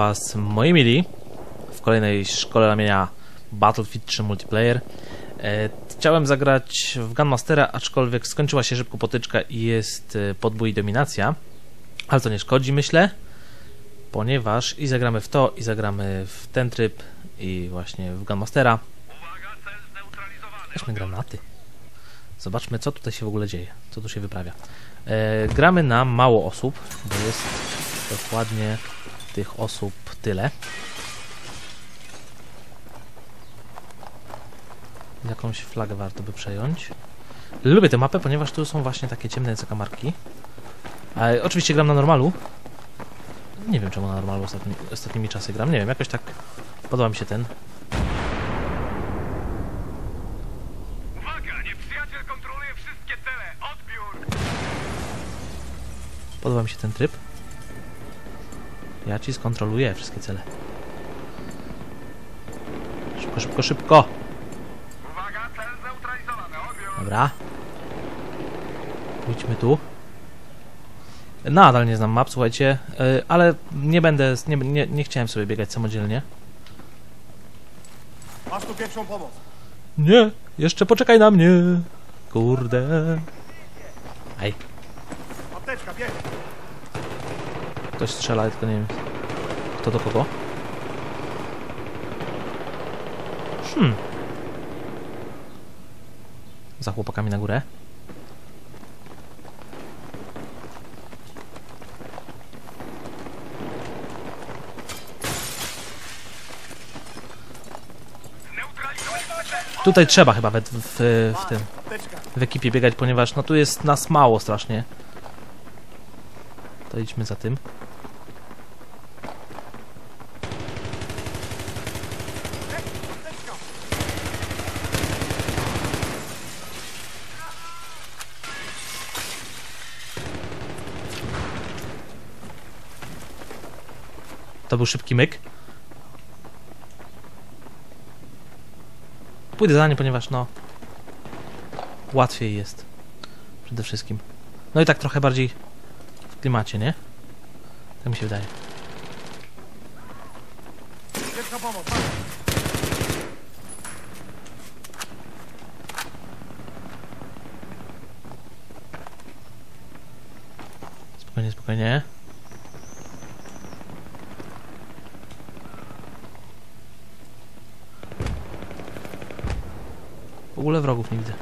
Was, moi mili, w kolejnej szkole ramienia Battlefield 3 Multiplayer. E, chciałem zagrać w Gunmastera, aczkolwiek skończyła się szybko potyczka i jest e, podbój i dominacja. Ale to nie szkodzi, myślę, ponieważ i zagramy w to, i zagramy w ten tryb, i właśnie w Gunmastera. Weźmy granaty. Zobaczmy, co tutaj się w ogóle dzieje, co tu się wyprawia. E, gramy na mało osób, bo jest dokładnie tych osób tyle. Jakąś flagę warto by przejąć. Lubię tę mapę, ponieważ tu są właśnie takie ciemne zakamarki. Ale oczywiście gram na normalu. Nie wiem czemu na normalu ostatni, ostatnimi czasy gram. Nie wiem, jakoś tak podoba mi się ten. Uwaga! Nieprzyjaciel kontroluje wszystkie cele! Odbiór! Podoba mi się ten tryb. Ja ci skontroluję wszystkie cele. Szybko, szybko, szybko! Uwaga! Cel zneutralizowany! Dobra. Pójdźmy tu. Nadal nie znam map, słuchajcie, yy, ale nie będę, nie, nie, nie chciałem sobie biegać samodzielnie. Masz tu pierwszą pomoc! Nie, jeszcze poczekaj na mnie. Kurde. Aj, Apteczka, bierz! Ktoś strzela, tylko nie wiem. Kto do kogo? Hmm. Za chłopakami na górę. Tutaj trzeba chyba w, w, w tym w ekipie biegać, ponieważ no tu jest nas mało strasznie. To idźmy za tym. To był szybki myk. Pójdę za nim, ponieważ no łatwiej jest. Przede wszystkim. No i tak trochę bardziej w klimacie, nie? Tak mi się wydaje. Spokojnie, spokojnie. W ogóle wrogów nie widzę.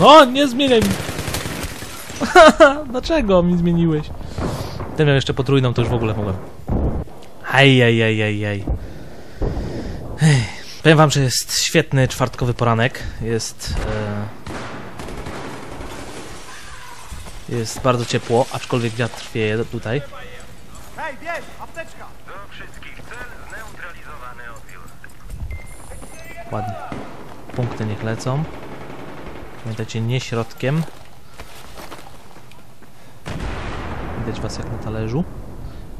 No, nie zmieniaj mi! Dlaczego mi zmieniłeś? Ten miał jeszcze potrójną, to już w ogóle mogłem. Ajajajajaj. Powiem wam, że jest świetny czwartkowy poranek. Jest. E, jest bardzo ciepło, aczkolwiek wiatr wieje tutaj. Hej, bierz! Apteczka! Do wszystkich cel zneutralizowany odbiór. Ładnie. Punkty niech lecą. Pamiętajcie, nie środkiem. Widać was jak na talerzu.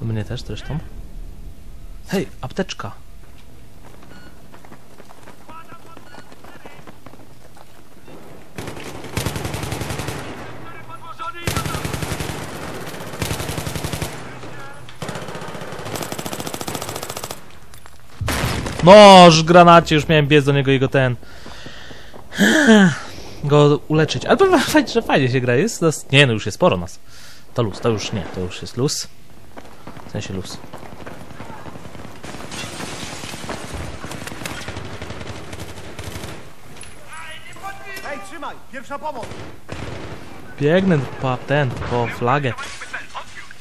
Mnie też zresztą. Hej, apteczka. Noż, granacie, już miałem biec do niego i go ten... go uleczyć. Ale powiem fajnie, że fajnie się gra, jest nas... Nie, no już jest sporo nas. To luz, to już nie, to już jest luz. W sensie luz. Hej, trzymaj! Pierwsza pomoc! Biegnę po ten, po flagę.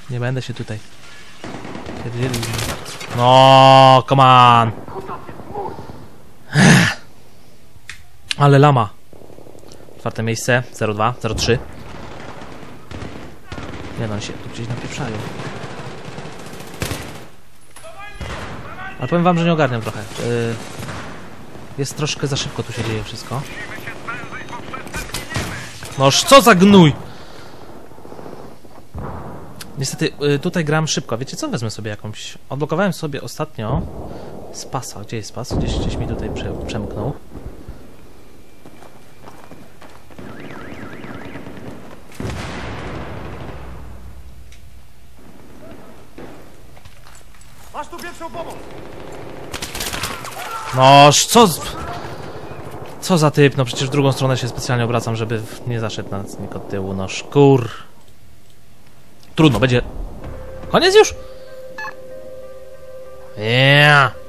Nie będę się tutaj... No, come on! Ale lama. Czwarte miejsce, 02, 03. Nie no, się tu gdzieś napieprzają. Ale powiem wam, że nie ogarniam trochę. Yy, jest troszkę za szybko tu się dzieje wszystko. Noż, co za gnój! Niestety, y, tutaj gram szybko. Wiecie co? Wezmę sobie jakąś... Odblokowałem sobie ostatnio z pasa. Gdzie jest pas? Gdzieś, gdzieś mi tutaj prze, przemknął. Masz tu pierwszą pomoc! Noż, co... Z... Co za typ, no przecież w drugą stronę się specjalnie obracam, żeby nie zaszedł na nikt od tyłu, no szkur. Trudno, będzie... Koniec już? Yeah.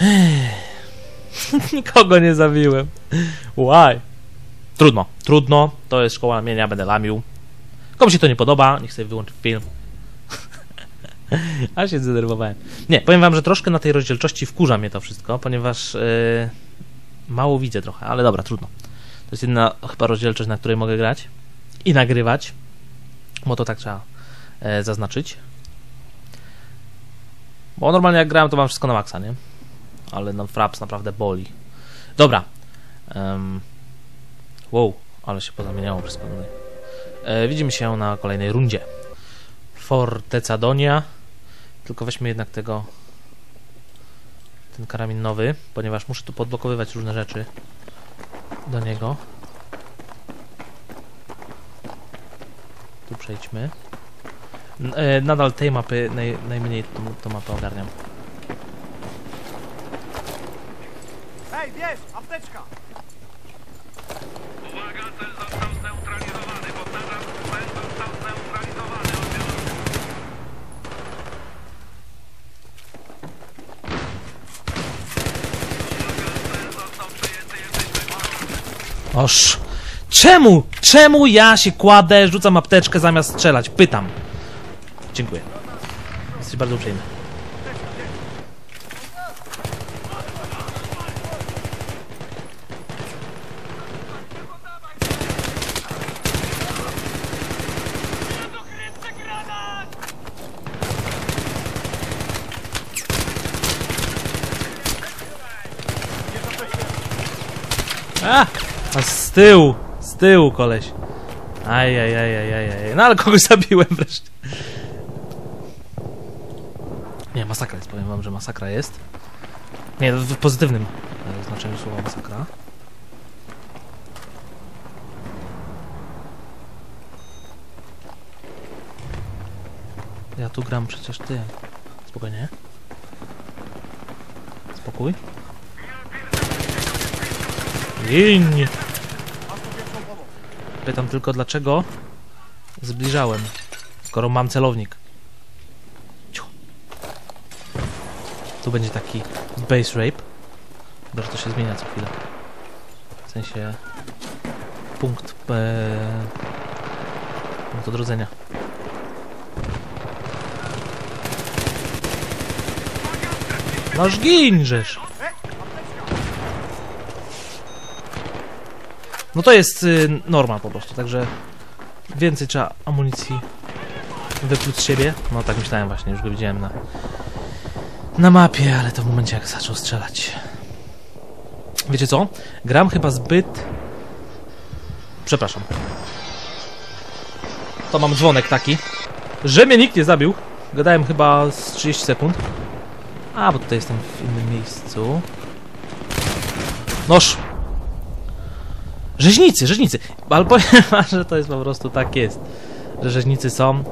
Nikogo nie zabiłem. Why? Trudno, trudno. To jest szkoła mienia, będę lamił. Komu się to nie podoba, niech sobie wyłączy film. A się zdenerwowałem. Nie, powiem wam, że troszkę na tej rozdzielczości wkurza mnie to wszystko, ponieważ yy, mało widzę trochę, ale dobra, trudno. To jest jedna chyba rozdzielczość, na której mogę grać i nagrywać, bo to tak trzeba e, zaznaczyć. Bo normalnie jak grałem, to mam wszystko na maksa, nie? Ale no fraps naprawdę boli. Dobra. Um, wow, ale się pozamieniało wszystko tutaj. E, widzimy się na kolejnej rundzie. Fortecadonia. Tylko weźmy jednak tego ten karabin nowy, ponieważ muszę tu podblokowywać różne rzeczy do niego. Tu przejdźmy. E, nadal tej mapy naj, najmniej tą, tą mapę ogarniam. Hej, bierz! Apteczka! Uwaga, cel został zneutralizowany. Powtarzam, cel został zneutralizowany. Odbiór. Cel został przejęty. Jesteśmy Oż! Czemu? Czemu ja się kładę, rzucam apteczkę zamiast strzelać? Pytam. Dziękuję. Jesteś bardzo uprzejmy. A! Z tyłu! Z tyłu, koleś. Aj, aj, aj, aj, aj, aj. No ale kogoś zabiłem wreszcie. Nie, masakra jest, powiem wam, że masakra jest. Nie, w w pozytywnym e, znaczeniu słowa masakra. Ja tu gram przecież ty. Spokojnie. Spokój. Gin! Pytam tylko dlaczego zbliżałem, skoro mam celownik. Ciu. Tu będzie taki base rape. Chyba, to się zmienia co chwilę. W sensie punkt e, punkt odrodzenia. Noż ginżesz! No to jest y, norma po prostu, także więcej trzeba amunicji wypluć z siebie. No tak myślałem właśnie, już go widziałem na, na mapie, ale to w momencie jak zaczął strzelać. Wiecie co? Gram chyba zbyt... Przepraszam. To mam dzwonek taki, że mnie nikt nie zabił. Gadałem chyba z 30 sekund. A, bo tutaj jestem w innym miejscu. Noż! Rzeźnicy, rzeźnicy. Wam, że to jest po prostu tak jest, że rzeźnicy są.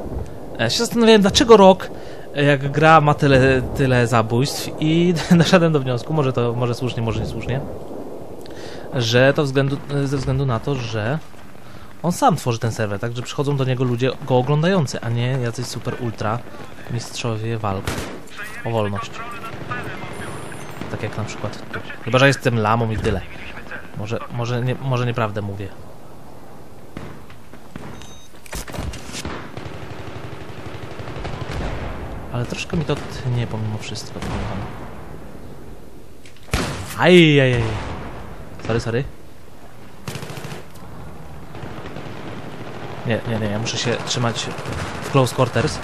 Ja się zastanawiałem, dlaczego rok, e, jak gra, ma tyle, tyle zabójstw i doszedłem do wniosku, może to, może słusznie, może niesłusznie, że to względu, ze względu na to, że on sam tworzy ten serwer, tak, że przychodzą do niego ludzie go oglądający, a nie jacyś super ultra mistrzowie walk o wolność. Tak jak na przykład tu. Chyba, że jestem lamą i tyle. Może, może, nie, może nieprawdę mówię. Ale troszkę mi to tnie pomimo wszystko. powiem wam. Aj, aj, aj. Sorry, sorry. Nie, nie, nie, ja muszę się trzymać w close quarters.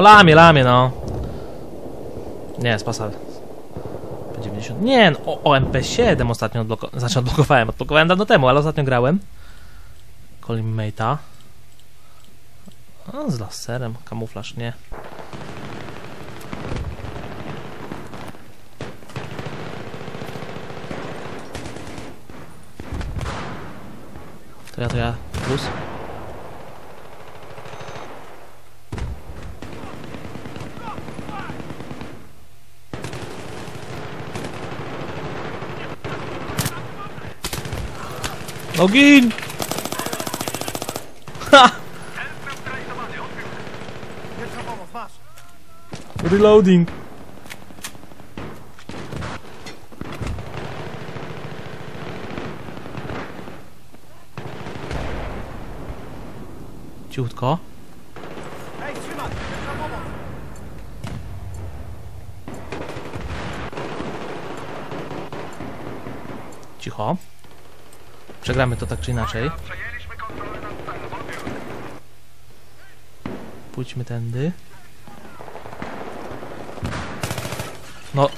No lamie, lamie, no. Nie, z pasa. P90. Nie, no, o, o MP7 ostatnio odblokowałem. Znaczy odblokowałem, odblokowałem dawno temu, ale ostatnio grałem. Collimmate'a. A, z laserem, kamuflaż nie. To ja, to ja. Plus. Ogień! Ha! Neutralizowany, odbiór. Pierwsza pomoc, masz. Reloading. Ciutko. Ej, trzymaj! Pierwsza pomoc! Cicho. Przegramy to tak czy inaczej. Pójdźmy tędy. No.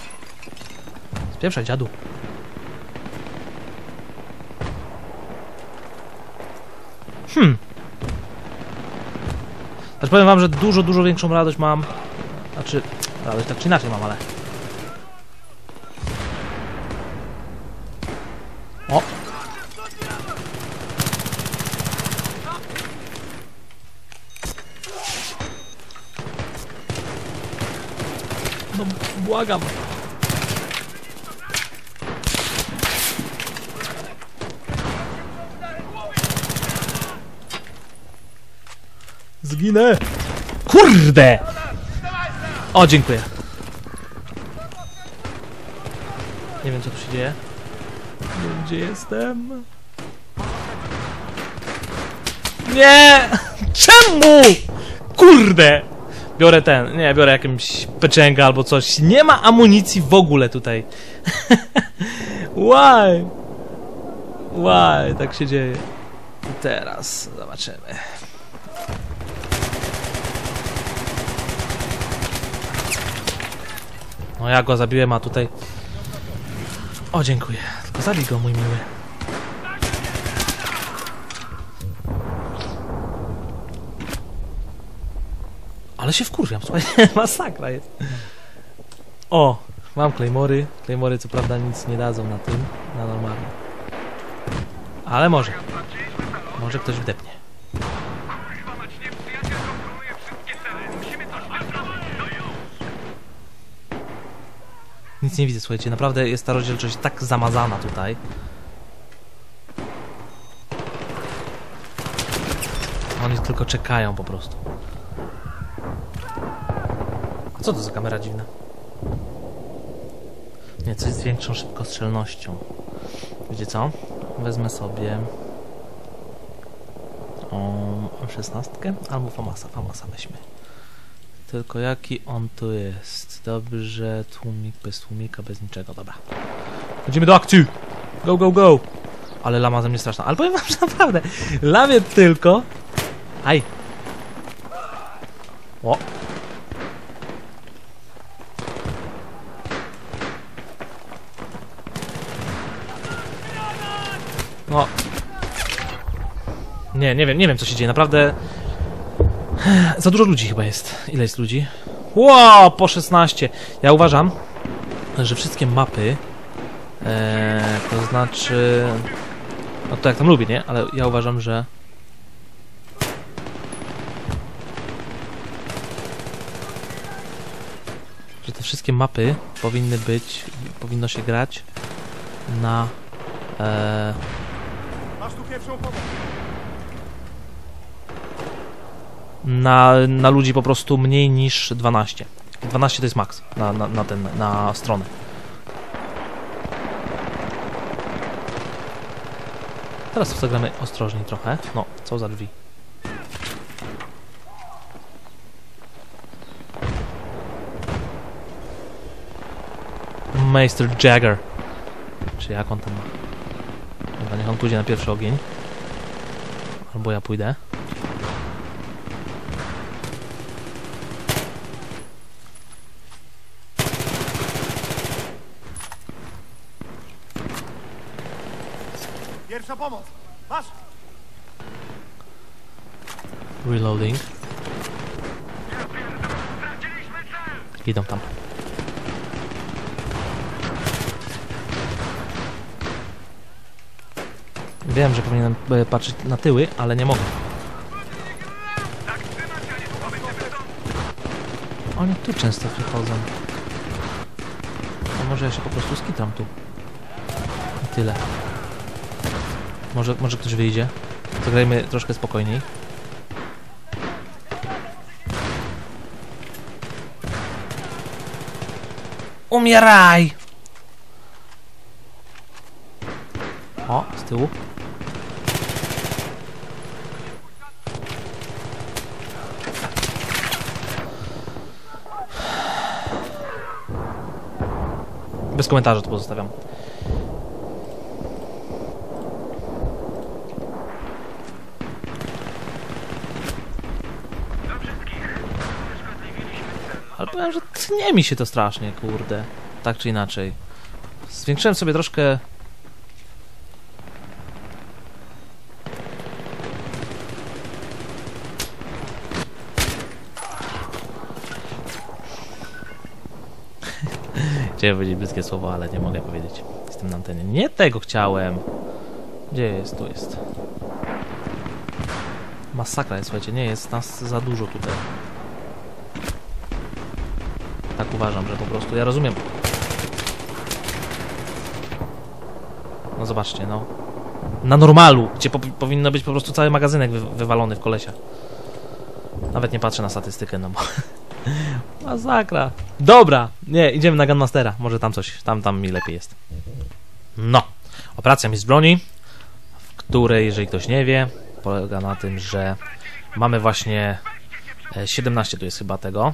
Spieprzaj, dziadu. Hmm. Też powiem wam, że dużo, dużo większą radość mam. Znaczy, radość tak czy inaczej mam, ale... O! No, błagam. Zginę. Kurde! O, dziękuję. Nie wiem, co tu się dzieje. Nie wiem, gdzie jestem. Nie! Czemu? Kurde! Biorę ten, nie, biorę jakimś peczęga albo coś. Nie ma amunicji w ogóle tutaj. Why? Why? Tak się dzieje. Teraz zobaczymy. No ja go zabiłem, a tutaj... O, dziękuję. Tylko zabij go, mój miły. Ale się wkurwiam, słuchaj, masakra jest. O, mam Claymory. Claymory co prawda nic nie dadzą na tym, na normalnie. Ale może. Może ktoś wdepnie. Nic nie widzę, słuchajcie, naprawdę jest ta rozdzielczość tak zamazana tutaj. Oni tylko czekają po prostu. Co to za kamera dziwna? Nie, coś z większą szybkostrzelnością. Wiecie co? Wezmę sobie... O, 16 albo Famasa. Famasa weźmy. Tylko jaki on tu jest? Dobrze, tłumik bez tłumika, bez niczego, dobra. Chodzimy do akcji! Go, go, go! Ale lama ze mnie straszna. Ale powiem wam, że naprawdę, lamię tylko... Aj! O! No. Nie, nie wiem, nie wiem co się dzieje, naprawdę... Za dużo ludzi chyba jest. Ile jest ludzi? Ło, po 16. Ja uważam, że wszystkie mapy, e, to znaczy, no to jak tam lubię, nie? Ale ja uważam, że że te wszystkie mapy powinny być, powinno się grać na e, tu pierwszą! Na, na ludzi po prostu mniej niż 12. 12 to jest maks na, na, na, ten, na stronę. Teraz zagramy ostrożniej trochę. No, co za drzwi. Meister Jagger. Czy jak on tam ma? Dobra, niech on pójdzie na pierwszy ogień. Albo ja pójdę. Pierwsza pomoc! Masz! Cel! Idą tam. Wiem, że powinienem e, patrzeć na tyły, ale nie mogę. Oni tu często przychodzą. A może ja się po prostu skitram tu. I tyle. Może, może ktoś wyjdzie. Zagrajmy troszkę spokojniej. Umieraj! O, z tyłu. Bez komentarza to pozostawiam. Tnie mi się to strasznie, kurde. Tak czy inaczej. Zwiększyłem sobie troszkę... Chciałem powiedzieć brzydkie słowo, ale nie mogę powiedzieć. Jestem na antenie. Nie tego chciałem. Gdzie jest? Tu jest. Masakra jest, słuchajcie. Nie jest nas za dużo tutaj. Tak uważam, że po prostu. Ja rozumiem. No zobaczcie, no. Na normalu, gdzie po, powinno być po prostu cały magazynek wy, wywalony w kolesia. Nawet nie patrzę na statystykę, no bo... Masakra. Dobra, nie, idziemy na Gunmastera. Może tam coś, tam, tam mi lepiej jest. No. Operacja Miss Broni, w której, jeżeli ktoś nie wie, polega na tym, że mamy właśnie e, 17 tu jest chyba tego.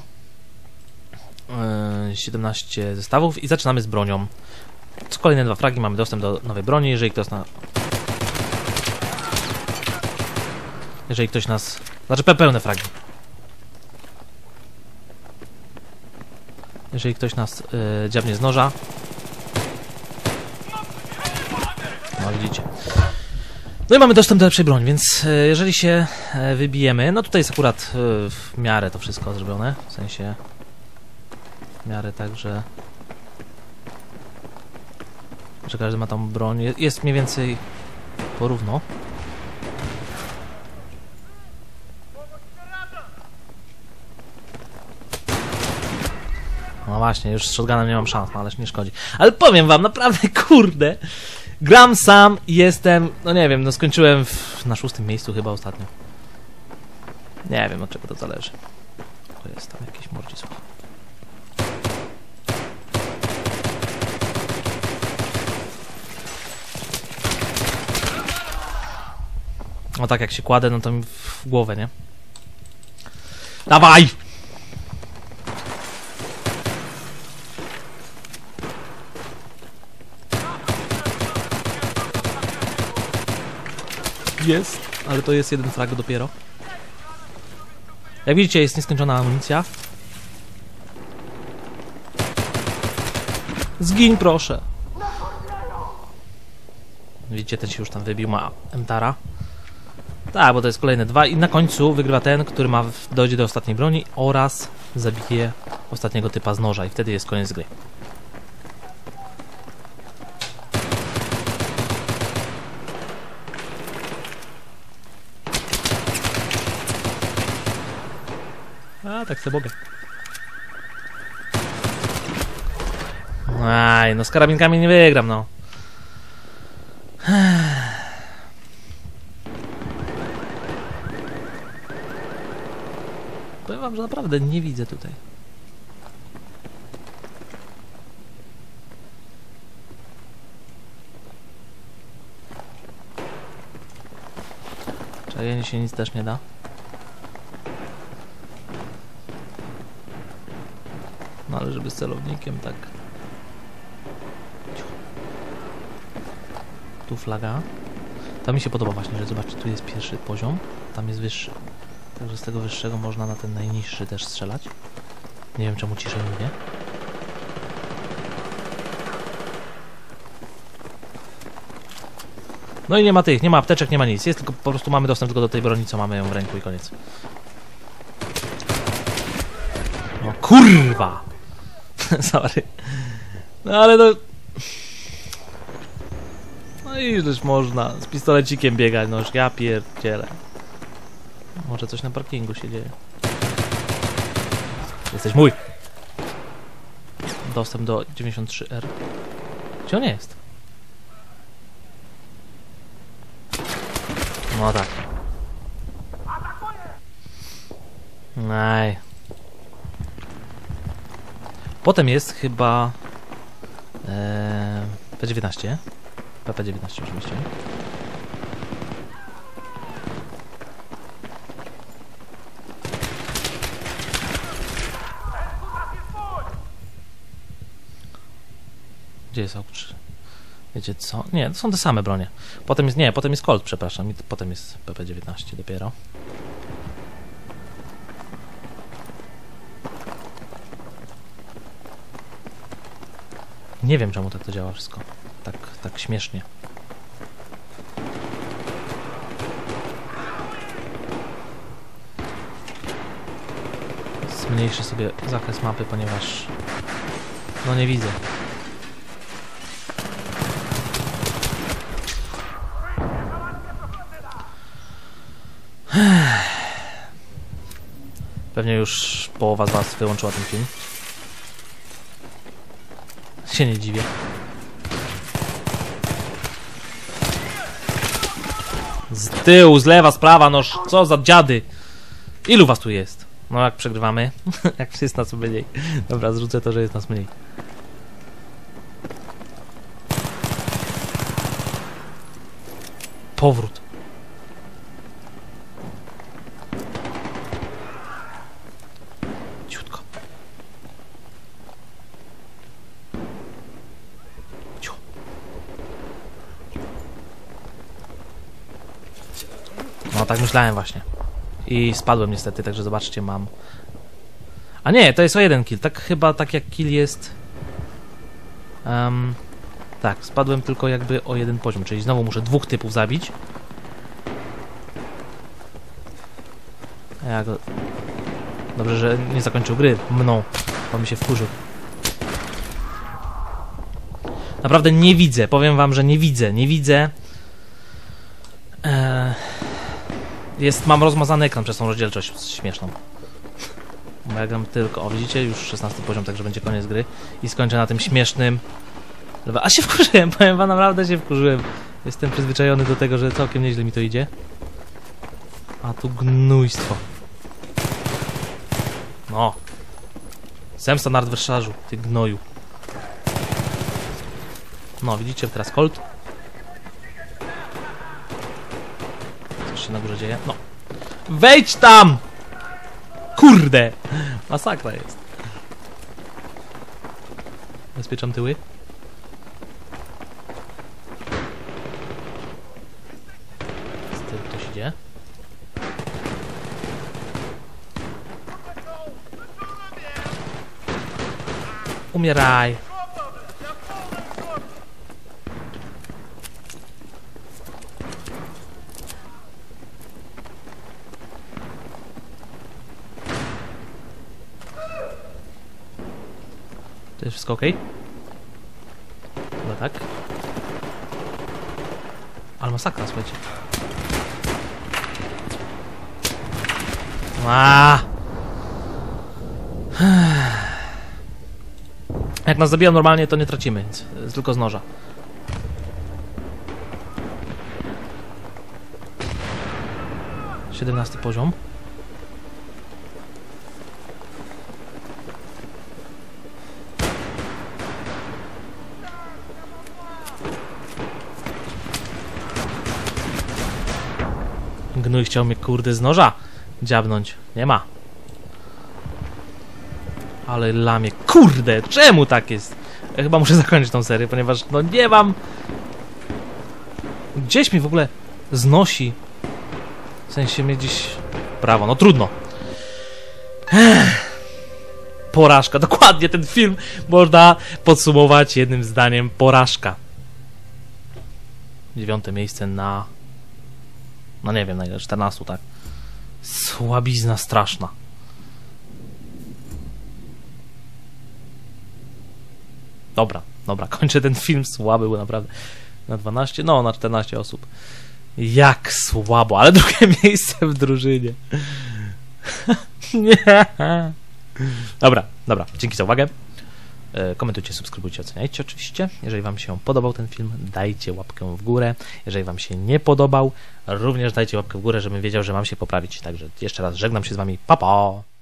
E, 17 zestawów i zaczynamy z bronią. Co kolejne dwa fragi mamy dostęp do nowej broni, jeżeli ktoś na... Jeżeli ktoś nas... Znaczy pe- pełne fragi. Jeżeli ktoś nas yy, dziabnie z noża. No widzicie. No i mamy dostęp do lepszej broni, więc e, jeżeli się e, wybijemy, no tutaj jest akurat e, w miarę to wszystko zrobione, w sensie miarę tak, że że każdy ma tam broń, Je- jest mniej więcej porówno. No właśnie, już z shotgunem nie mam szans, no ależ nie szkodzi. Ale powiem wam, naprawdę, kurde, gram sam jestem, no nie wiem, no skończyłem w, na szóstym miejscu chyba ostatnio. Nie wiem, od czego to zależy. To jest tam jakiś Mordzisław. No tak jak się kładę, no to mi w głowę, nie? Dawaj! Jest, ale to jest jeden frag dopiero. Jak widzicie, jest nieskończona amunicja. Zgiń, proszę. Widzicie, ten się już tam wybił, ma Emtara. Tak, bo to jest kolejne dwa i na końcu wygrywa ten, który ma dojdzie do ostatniej broni oraz zabije ostatniego typa z noża i wtedy jest koniec gry. A, tak sobie mogę. Aj, no z karabinkami nie wygram, no. Wam, że naprawdę nie widzę tutaj. Czajenie się nic też nie da. No ale żeby z celownikiem tak. Tu flaga. To mi się podoba właśnie, że zobaczcie, tu jest pierwszy poziom, tam jest wyższy. Także z tego wyższego można na ten najniższy też strzelać. Nie wiem czemu ciszej mówię. No i nie ma tych, nie ma apteczek, nie ma nic. Jest tylko po prostu mamy dostęp tylko do tej broni, co mamy ją w ręku i koniec. No kurwa! Sorry. No ale no... No i już można z pistolecikiem biegać, no już ja pierdzielę. Może coś na parkingu się dzieje. Jesteś mój! Dostęp do 93R. Gdzie on jest? No tak. Aj. Potem jest chyba... E, P19. PP19 oczywiście. Gdzie jest AUK 3? Wiecie co? Nie, to są te same bronie. Potem jest, nie, potem jest Colt, przepraszam. I potem jest PP19 dopiero. Nie wiem czemu tak to działa wszystko. Tak, tak śmiesznie. Zmniejszę sobie zakres mapy, ponieważ no nie widzę. Pewnie już połowa z Was wyłączyła ten film. Się nie dziwię. Z tyłu, z lewa, z prawa, noż co za dziady. Ilu was tu jest? No jak przegrywamy? jak jest nas mniej. Dobra, zrzucę to, że jest nas mniej. Powrót. Ciutko. Ciu. No tak myślałem właśnie. I spadłem niestety, także zobaczcie, mam... A nie, to jest o jeden kill. Tak chyba, tak jak kill jest... em, tak, spadłem tylko jakby o jeden poziom, czyli znowu muszę dwóch typów zabić. Ja go... Dobrze, że nie zakończył gry mną, bo mi się wkurzył. Naprawdę nie widzę, powiem wam, że nie widzę, nie widzę. Jest, mam rozmazany ekran przez tą rozdzielczość śmieszną. Bo ja gram tylko, o widzicie, już 16 poziom, także będzie koniec gry. I skończę na tym śmiesznym... A się wkurzyłem, powiem wam, naprawdę się wkurzyłem. Jestem przyzwyczajony do tego, że całkiem nieźle mi to idzie. A tu gnójstwo. No. Zemsta na adwersarzu, ty gnoju. No, widzicie teraz Colt? Się na górze dzieje? No. Wejdź tam! Kurde! Masakra jest. Bezpieczam tyły. Z tyłu ktoś idzie. Umieraj! Wszystko ok? Chyba tak. Ale masakra, słuchajcie. A! Jak nas zabiją normalnie, to nie tracimy, więc tylko z noża. Siedemnasty poziom. Gnój chciał mnie kurde z noża dziabnąć. Nie ma. Ale lamie. Kurde, czemu tak jest? Ja chyba muszę zakończyć tą serię, ponieważ no nie mam... Gdzieś mi w ogóle znosi. W sensie mnie gdzieś... Prawo, no trudno. Ech. Porażka, dokładnie ten film można podsumować jednym zdaniem. Porażka. Dziewiąte miejsce na... No nie wiem, na ile, 14, tak. Słabizna straszna. Dobra, dobra, kończę ten film, słaby był naprawdę. Na 12, no na 14 osób. Jak słabo, ale drugie miejsce w drużynie. Nie. Dobra, dobra, dzięki za uwagę. E, Komentujcie, subskrybujcie, oceniajcie oczywiście. Jeżeli Wam się podobał ten film, dajcie łapkę w górę. Jeżeli Wam się nie podobał, również dajcie łapkę w górę, żebym wiedział, że mam się poprawić. Także jeszcze raz żegnam się z Wami. Pa, pa!